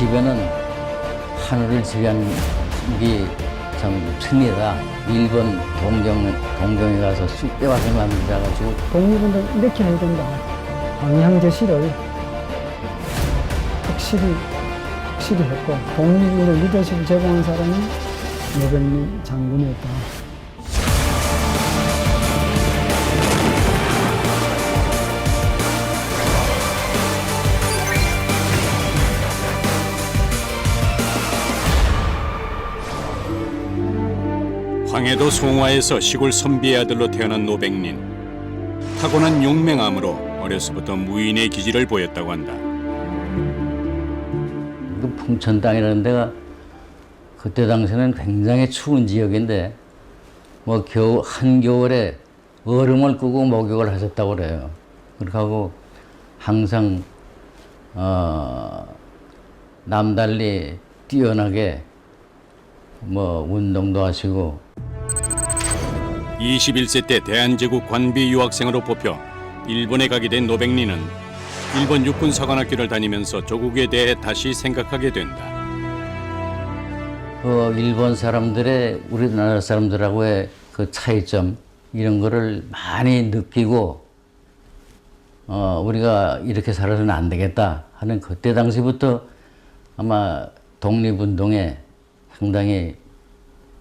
독립에는 하늘을 지배한 게참 승리다. 일본 동경, 동경에 가서 쑥대밭을 만들어가지고 독립운동 해야 된다. 방향제시를 확실히 확실히 했고 독립운동 리더십을 제공한 사람이 노백리 장군이었다. 황해도 송화에서 시골 선비의 아들로 태어난 노백린. 타고난 용맹함으로 어려서부터 무인의 기질을 보였다고 한다. 그 풍천 땅이라는 데가 그때 당시에는 굉장히 추운 지역인데 뭐 겨우 한겨울에 얼음을 끄고 목욕을 하셨다고 그래요. 그렇게 하고 항상 어 남달리 뛰어나게 뭐 운동도 하시고 21세 때 대한제국 관비 유학생으로 뽑혀 일본에 가게 된 노백리는 일본 육군 사관학교를 다니면서 조국에 대해 다시 생각하게 된다. 그 일본 사람들의 우리나라 사람들하고의 그 차이점 이런 거를 많이 느끼고 어 우리가 이렇게 살아서는 안 되겠다 하는 그때 당시부터 아마 독립운동에 상당히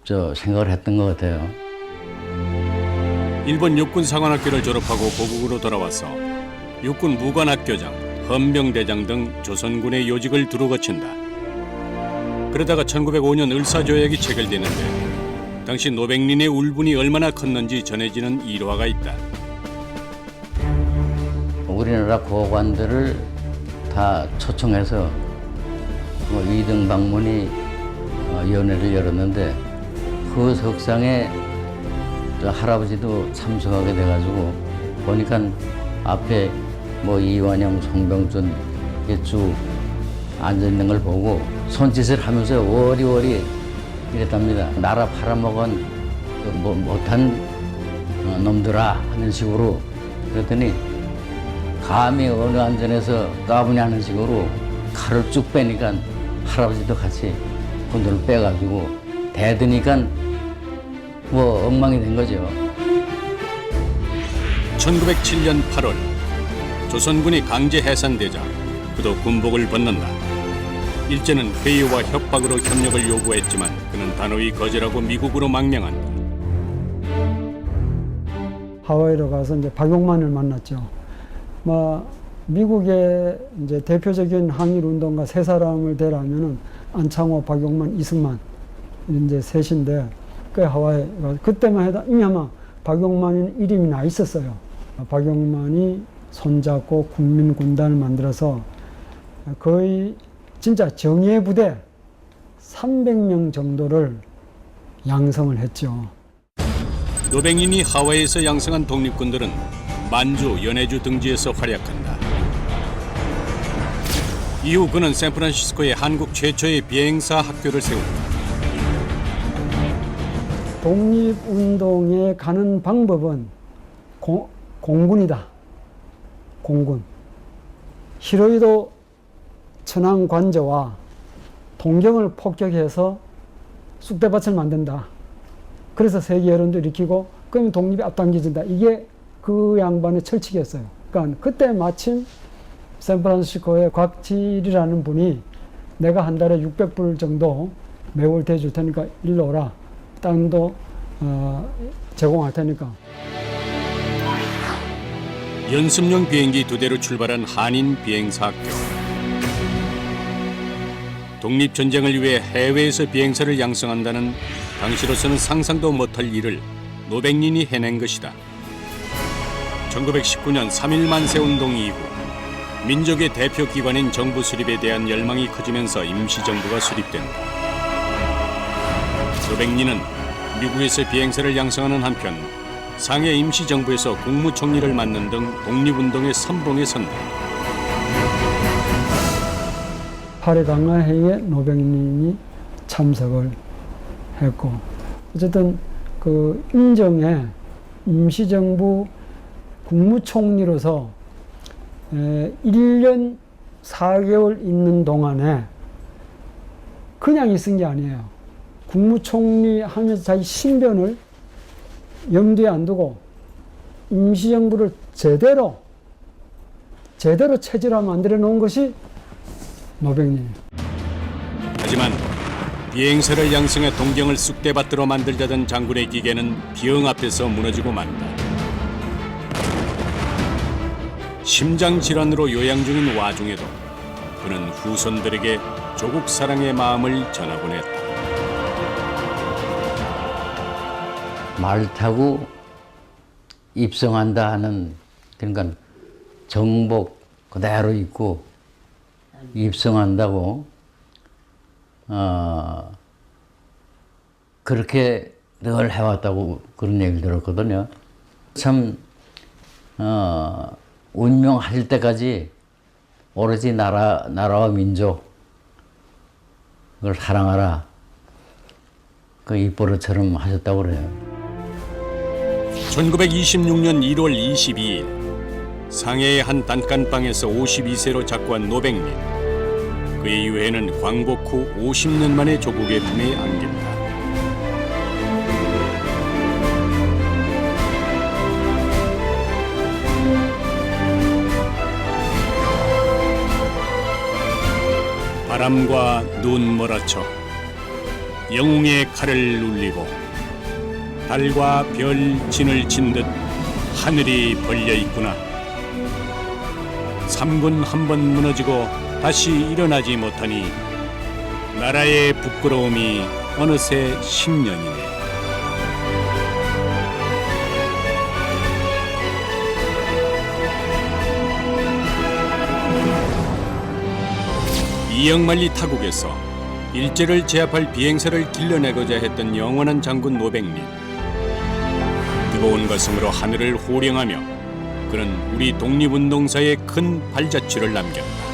저 생각을 했던 것 같아요. 일본 육군 사관학교를 졸업하고 고국으로 돌아와서 육군 무관학교장, 헌병대장 등 조선군의 요직을 두루 거친다. 그러다가 1905년 을사조약이 체결되는데 당시 노백린의 울분이 얼마나 컸는지 전해지는 일화가 있다. 우리나라 고관들을 다 초청해서 뭐 2등 방문이 어, 위원회를 열었는데 그 석상에 저 할아버지도 참석하게 돼가지고 보니까 앞에 뭐 이완영, 송병준 쭉 앉아 있는 걸 보고 손짓을 하면서 워리워리 이랬답니다. 나라 팔아먹은 그 뭐, 못한 어, 놈들아 하는 식으로 그랬더니 감히 어느 안전에서 까부냐는 식으로 칼을 쭉 빼니까 할아버지도 같이 그 눈을 빼가지고 대드니까 뭐 엉망이 된 거죠. 1907년 8월 조선군이 강제 해산되자 그도 군복을 벗는다. 일제는 회의와 협박으로 협력을 요구했지만 그는 단호히 거절하고 미국으로 망명한다. 하와이로 가서 이제 박용만을 만났죠. 뭐 미국의 이제 대표적인 항일 운동가 세 사람을 대라면은 안창호, 박용만, 이승만 이제 셋인데 그 하와이 가 그때만 해도 이미 아마 박용만은 이름이 나 있었어요. 박용만이 손잡고 국민 군단을 만들어서 거의 진짜 정예 부대 300명 정도를 양성을 했죠. 노백린이 하와이에서 양성한 독립군들은 만주, 연해주 등지에서 활약한다. 이후 그는 샌프란시스코에 한국 최초의 비행사 학교를 세운다. 독립운동에 가는 방법은 공, 공군이다. 공군. 히로이도 천황 관저와 동경을 폭격해서 쑥대밭을 만든다. 그래서 세계 여론도 일으키고 그러면 독립이 앞당겨진다. 이게 그 양반의 철칙이었어요. 그러니까 그때 마침 샌프란시스코의 곽질이라는 분이 내가 한 달에 600불 정도 매월 대줄 테니까 일로 오라. 땅도 어, 제공할 테니까. 연습용 비행기 두 대로 출발한 한인 비행사 학교. 독립 전쟁을 위해 해외에서 비행사를 양성한다는 당시로서는 상상도 못할 일을 노백린이 해낸 것이다. 1919년 3.1 만세 운동 이후 민족의 대표 기관인 정부 수립에 대한 열망이 커지면서 임시정부가 수립된다. 노백린은 미국에서 비행사를 양성하는 한편 상해 임시정부에서 국무총리를 맡는 등 독립운동의 선봉에 선다. 8회 강화회의에 노백님이 참석을 했고 어쨌든 그 임정에 임시정부 국무총리로서 에, 1년 4개월 있는 동안에 그냥 있은 게 아니에요. 국무총리 하면서 자기 신변을 염두에 안 두고 임시정부를 제대로 제대로 체질화 만들어 놓은 것이 노백님이에요. 하지만 비행사를 양성해 동경을 쑥대밭으로 만들자던 장군의 기계는 비영 앞에서 무너지고 만다. 심장 질환으로 요양 중인 와중에도 그는 후손들에게 조국 사랑의 마음을 전하곤 했다. 말 타고 입성한다 하는 그러니까 정복 그대로 입고 입성한다고 어 그렇게 늘 해왔다고 그런 얘기를 들었거든요. 참 어, 운명할 때까지 오로지 나라 나라와 민족 그걸 사랑하라 그 입버릇처럼 하셨다고 그래요. 1926년 1월 22일 상해의 한 단칸방에서 52세로 작고한 노백린 그의 유해는 광복 후 50년 만에 조국의 품에 안긴다. 바람과 눈 몰아쳐 영웅의 칼을 눌리고 달과 별 진을 친 듯 하늘이 벌려 있구나. 삼군 한 번 무너지고 다시 일어나지 못하니 나라의 부끄러움이 어느새 10년이네. 이영만리 타국에서 일제를 제압할 비행사를 길러내고자 했던 영원한 장군 노백린. 뜨거운 가슴으로 하늘을 호령하며 그는 우리 독립운동사에 큰 발자취를 남겼다.